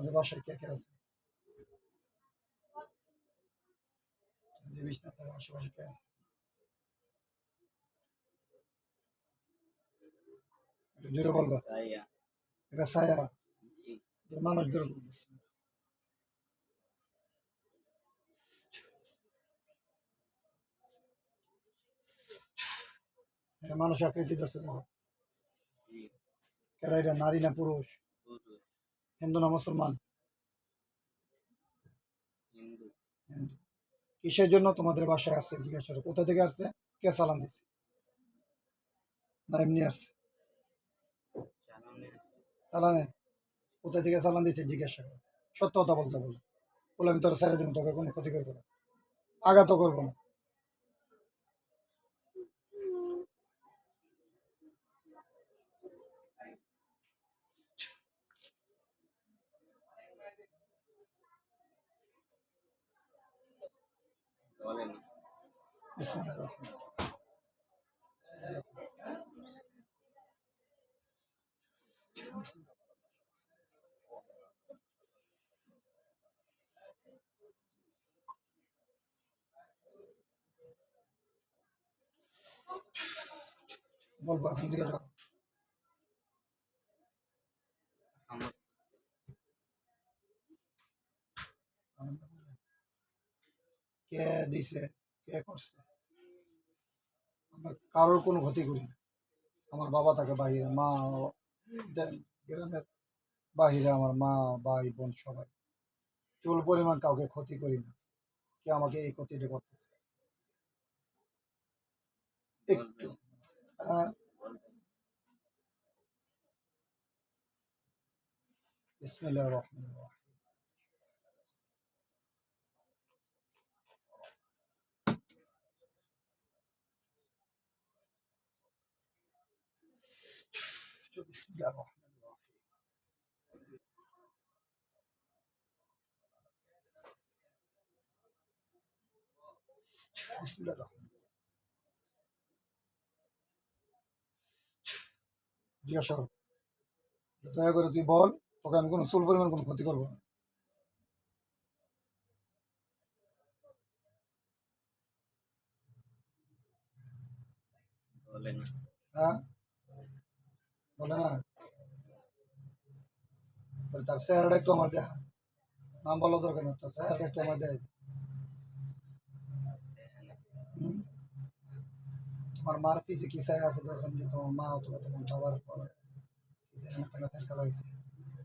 তোমাদের বাসায় কে কে আছে? যে বিছনা তার আশেপাশে কে আছে? জোরে বলবা। এটা ছায়া মানুষ জোরে বলতেছে মানুষ আকৃতি দেখো। কেরা এটা নারী না পুরুষ? হিন্দু না মুসলমান? হিন্দু। কিসের জন্য তোমাদের বাসায় আসছে জিজ্ঞাসা করো। কোথা থেকে আসছে? কে চালান দিছে? না এমনি আসছে। চালানে কোথা থেকে চালান দিছে? জিজ্ঞাসা করো। সত্য কথা বলতে বলো। বলে আমি তোর ছেড়ে দেবো তোকে কোনো ক্ষতি করব না। আঘাতও করব না। বিসমিল্লাহির বলব এখন দিকে কে দিছে কে করছে? আমরা কারোর কোনো ক্ষতি করি না। আমার বাবা থাকে বাহিরে মা দে- গ্রামের বাহিরে আমার মা ভাই বোন সবাই। চুল পরিমাণ কাউকে ক্ষতি করি না। কে আমাকে এই ক্ষতিটা করতেছে? একটু আহ, boleh বিসমিল্লাহির দয়া করে তুই বল তোকে আমি কোনো চুল পরিমাণ কোনো ক্ষতি করব না হ্যাঁ বলে না বলে তার চেহারাটা একটু আমার দেখা নাম বলা দরকার না তার চেহারাটা একটু আমার দেয় হুম? তোমার মার পিছে কি চাই আছে দেখছেন যে তোমার মা অথবা তোমার বাবার পর কি যে এখানে কেন ফেলকা লাগছে বন্ধুরা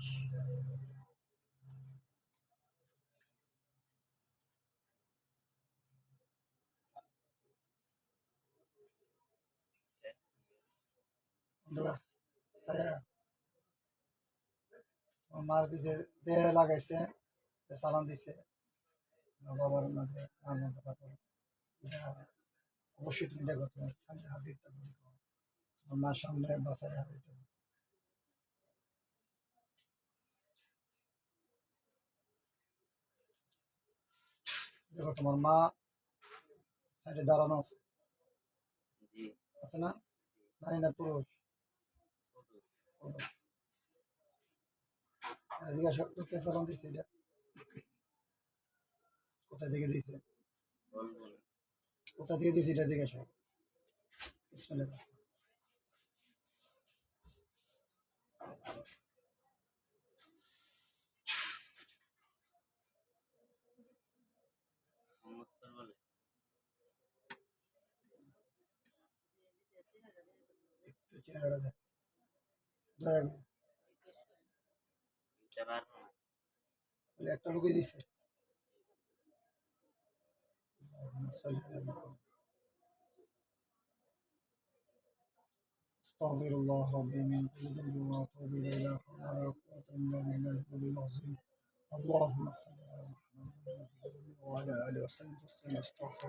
ছায়া তোমার মার পিছে দেহ লাগাইছে যে চালান দিছে। বাবার মাঝে মার মধ্যে পাথর এটা অবশ্যই তুমি দেখো তোমার সামনে হাজির থাকবে তোমার মার সামনে বাসায় হাজির থাকবে দেখো তোমার মা সাইডে দাঁড়ানো আছে। আছে না? নারী না পুরুষ? Guru পুরুষ। জিজ্ঞাসা করতো, কে দিচ্ছে এটা কোথা থেকে দিয়েছে এটা জিজ্ঞাসা করো। একটু চেহারাটা দেখ একটা লোকই দিছে اللهم صل على محمد. استغفر الله ربي من كل ذنب واتوب اليه لا حول ولا قوه الا بالله العلي العظيم اللهم صل على محمد وعلى اله وصحبه وسلم استغفر